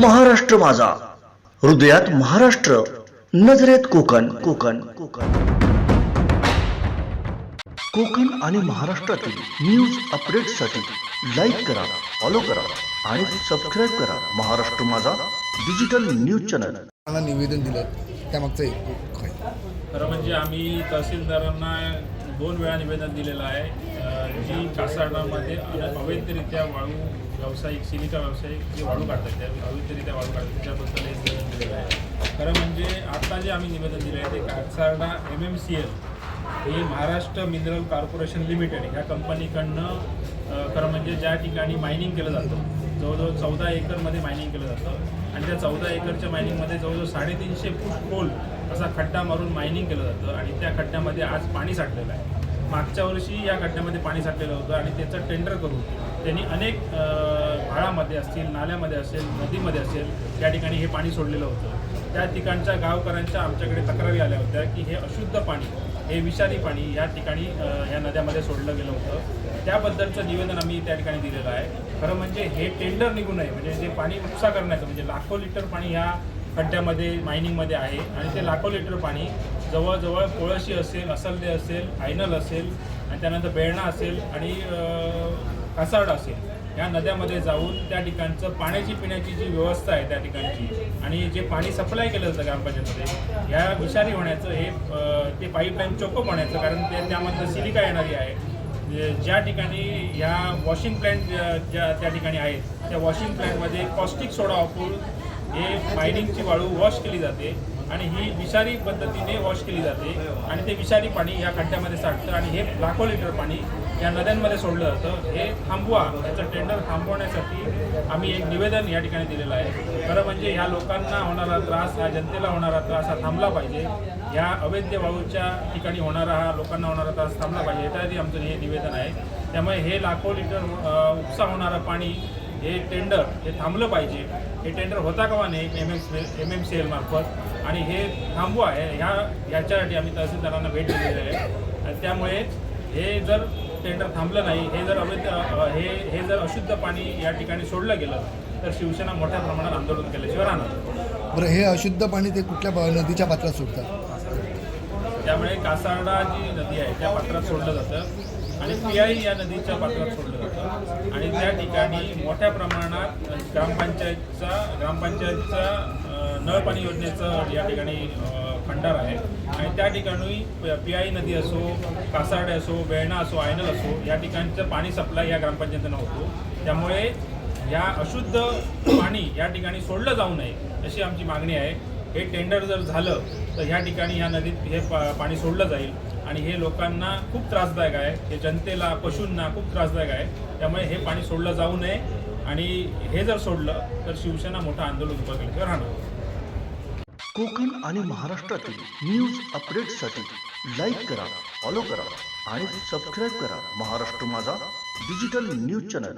महाराष्ट्र माझा. हृदयात महाराष्ट्र नजरेत कोकण कोकण कोकण. कोकण आणि महाराष्ट्रातील न्यूज अपडेटसाठी लाईक करा फॉलो करा आणि सबस्क्राईब करा महाराष्ट्र माझा डिजिटल न्यूज चॅनल मला निवेदन दिलं त्यामागचं एक खरं म्हणजे आम्ही तहसीलदारांना दोन वेळा निवेदन दिलेलं आहे. जी कासारडामध्ये अवैधरित्या वाळू व्यावसायिक सिलिका व्यावसायिक जे वाळू काढतात त्या अवैधरित्या वाळू काढतात त्याच्याबद्दल एक निवेदन दिलेलं आहे. खरं म्हणजे आत्ता जे आम्ही निवेदन दिलं आहे ते कासारणा एम एम सी एल हे महाराष्ट्र मिनरल कॉर्पोरेशन लिमिटेड ह्या कंपनीकडनं खरं म्हणजे ज्या ठिकाणी मायनिंग केलं जातं जवळजवळ चौदा एकरमध्ये मायनिंग केलं जातं. आणि त्या चौदा एकरच्या मायनिंगमध्ये जवळजवळ साडेतीनशे फूट खोल असा खड्डा मारून मायनिंग केलं जातं आणि त्या खड्ड्यामध्ये आज पाणी साठलेलं आहे. मागच्या वर्षी या खड्ड्यामध्ये पाणी साठलेलं होतं आणि त्याचं टेंडर करून त्यांनी अनेक अ, भाळामध्ये असतील नाल्यामध्ये असेल नदीमध्ये असेल या ठिकाणी हे पाणी सोडलेलं होतं. त्या ठिकाणच्या गावकऱ्यांच्या आमच्याकडे तक्रारी आल्या होत्या की हे अशुद्ध पाणी हे विषारी पाणी या ठिकाणी या नद्यामध्ये सोडलं गेलं होतं. त्याबद्दलचं निवेदन आम्ही त्या ठिकाणी दिलेलं आहे. खरं म्हणजे हे टेंडर निघू नये म्हणजे जे पाणी उपसा करण्याचं म्हणजे लाखो लिटर पाणी ह्या खड्ड्यामध्ये मायनिंगमध्ये आहे. आणि ते लाखो लिटर पाणी जवळजवळ कोळशी असेल असलदे असेल आयनल असेल आणि त्यानंतर बेळणा असेल आणि अ, असेल या नद्यामध्ये जाऊन त्या ठिकाणचं पाण्याची पिण्याची जी व्यवस्था आहे त्या ठिकाणची आणि जे पाणी सप्लाय केलं जातं ग्रामपंचायतमध्ये ह्या विषारी होण्याचं हे ते पाईपलाईन चोको होण्याचं कारण ते त्यामधलं सिलिका येणारी आहे. ज्या ठिकाणी ह्या वॉशिंग प्लॅन्ट ज्या ज्या त्या ठिकाणी आहेत त्या वॉशिंग प्लॅन्टमध्ये कॉस्टिक सोडा वापरून हे मायनिंगची वाळू वॉश केली जाते आणि ही विषारी पद्धतीने वॉश केली जाते आणि ते विषारी पाणी या खड्ड्यामध्ये साठतं आणि हे लाखो लिटर पाणी या नद्यांमध्ये सोडलं जातं. हे थांबवा याचं टेंडर थांबवण्यासाठी आम्ही एक निवेदन या ठिकाणी दिलेलं आहे. खरं म्हणजे ह्या लोकांना होणारा त्रास हा जनतेला होणारा त्रास हा थांबला पाहिजे. ह्या अवैध वाळूच्या ठिकाणी होणारा हा लोकांना होणारा त्रास थांबला पाहिजे. याच्यासाठी आमचं हे निवेदन आहे. त्यामुळे हे लाखो लिटर उपसा होणारं पाणी हे टेंडर हे थांबलं पाहिजे. हे टेंडर होता का नाही M M M M C एलमार्फत आणि हे थांबवा आहे ह्या ह्याच्यासाठी आम्ही तहसीलदारांना भेट दिलेली आहे. आणि त्यामुळे हे जर टेंडर थांबलं नाही हे जर अवैध हे हे जर अशुद्ध पाणी या ठिकाणी सोडलं गेलं तर शिवसेना मोठ्या प्रमाणात आंदोलन केल्याशिवाय राहणार बरं हे अशुद्ध पाणी ते कुठल्या नदीच्या पात्रात सोडतात? त्यामुळे कासारडा जी नदी आहे त्या पात्रात सोडलं जातं. आणि पियाई या नदीच्या पात्रात सोडलं जातं. आणि त्या ठिकाणी मोठ्या प्रमाणात ग्रामपंचायतचा ग्रामपंचायतचा नळ पाणी योजनेचं या ठिकाणी खंडार आहे. आणि त्या ठिकाणी पियाई नदी असो कासारडे असो वेळणा असो आयनल असो या ठिकाणचं पाणी सप्लाय या ग्रामपंचायतीनं होतो. त्यामुळे या अशुद्ध पाणी या ठिकाणी सोडलं जाऊ नये अशी आमची मागणी आहे. हे टेंडर जर झालं तर ह्या ठिकाणी ह्या नदीत हे पा- पाणी सोडलं जाईल. आणि हे लोकांना खूप त्रासदायक आहे. हे जनतेला पशूंना खूप त्रासदायक आहे. त्यामुळे हे पाणी सोडलं जाऊ नये. आणि हे जर सोडलं तर शिवसेना मोठं आंदोलन उभं केल्याशिवाय राहणार. कोकण आणि महाराष्ट्रातील न्यूज अपडेटसाठी लाईक करा फॉलो करा आणि सबस्क्राईब करा महाराष्ट्र माझा डिजिटल न्यूज चॅनल